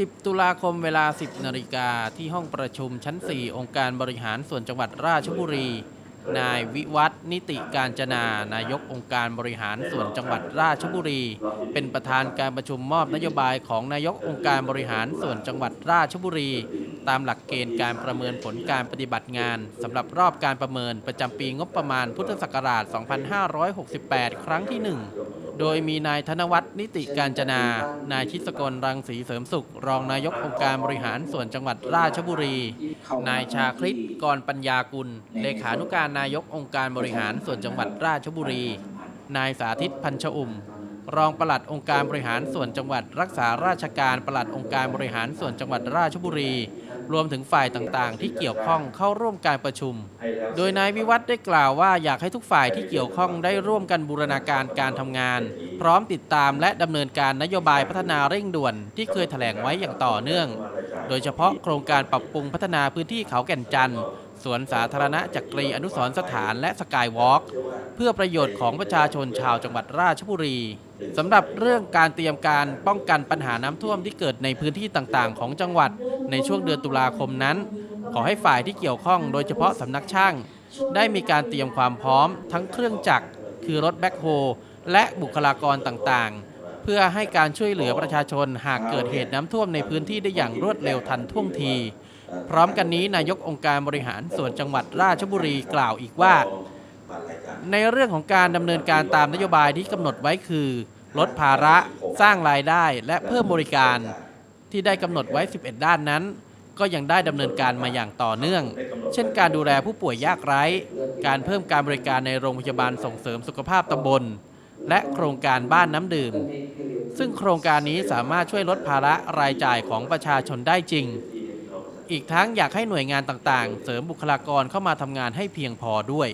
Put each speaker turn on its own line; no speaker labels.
10 ตุลาคมเวลา 10 นาฬิกาที่ห้องประชุมชั้น 4 องค์การบริหารส่วนจังหวัดราชบุรี นายวิวัฒนิติการจนา นายกองค์การบริหารส่วนจังหวัดราชบุรี เป็นประธานการประชุมมอบนโยบายของนายกองค์การบริหารส่วนจังหวัดราชบุรี ตามหลักเกณฑ์การประเมินผลการปฏิบัติงานสำหรับรอบการประเมินประจำปีงบประมาณพุทธศักราช 2568 ครั้งที่ 1 โดยมีนายธนวัฒน์นิติการจนา นายชิสกลรังสีเสริมสุข รองนายกองค์การบริหารส่วนจังหวัดราชบุรี นายชาคริตกรปัญญากุล เลขานุการนายกองค์การบริหารส่วนจังหวัดราชบุรี นายสาธิตพันชอุ่ม รองปลัดองค์การบริหารส่วนจังหวัด รักษาราชการปลัดองค์การบริหารส่วนจังหวัดราชบุรี รวมถึงฝ่ายต่างๆ ที่เกี่ยวข้องเข้าร่วมการประชุม โดยนายวิวัฒน์ได้กล่าวว่าอยากให้ทุกฝ่ายที่เกี่ยวข้องได้ร่วมกันบูรณาการการทำงาน พร้อมติดตามและดำเนินการนโยบายพัฒนาเร่งด่วนที่เคยแถลงไว้อย่างต่อเนื่อง โดยเฉพาะโครงการปรับปรุงพัฒนาพื้นที่เขาแก่นจันทร์สวนสาธารณะจักรีอนุสรสถานและสกายวอล์กเพื่อประโยชน์ของประชาชนชาวจังหวัดราชบุรีสำหรับเรื่องการเตรียมการป้องกันปัญหาน้ำท่วมที่เกิดในพื้นที่ต่างๆ ของจังหวัด ในช่วงเดือนตุลาคมนั้น ขอให้ฝ่ายที่เกี่ยวข้องโดยเฉพาะสำนักช่าง ได้มีการเตรียมความพร้อม ทั้งเครื่องจักรคือรถแบ็คโฮและบุคลากรต่างๆ เพื่อให้การช่วยเหลือประชาชนหากเกิดเหตุน้ำท่วมในพื้นที่ได้อย่างรวดเร็วทันท่วงที พร้อมกันนี้นายกองค์การบริหารส่วนจังหวัดราชบุรีกล่าวอีกว่า ในเรื่องของการดำเนินการตามนโยบายที่กำหนดไว้คือ ลดภาระ สร้างรายได้และเพิ่มบริการ ที่ได้กำหนดไว้ 11 ด้านนั้น ก็ยังได้ดำเนินการมาอย่างต่อเนื่อง เช่นการดูแลผู้ป่วยยากไร้ การเพิ่มการบริการในโรงพยาบาลส่งเสริมสุขภาพตำบล และโครงการบ้านน้ำดื่ม ซึ่งโครงการนี้สามารถช่วยลดภาระรายจ่ายของประชาชนได้จริง อีกทั้งอยากให้หน่วยงานต่างๆ เสริมบุคลากรเข้ามาทำงานให้เพียงพอด้วย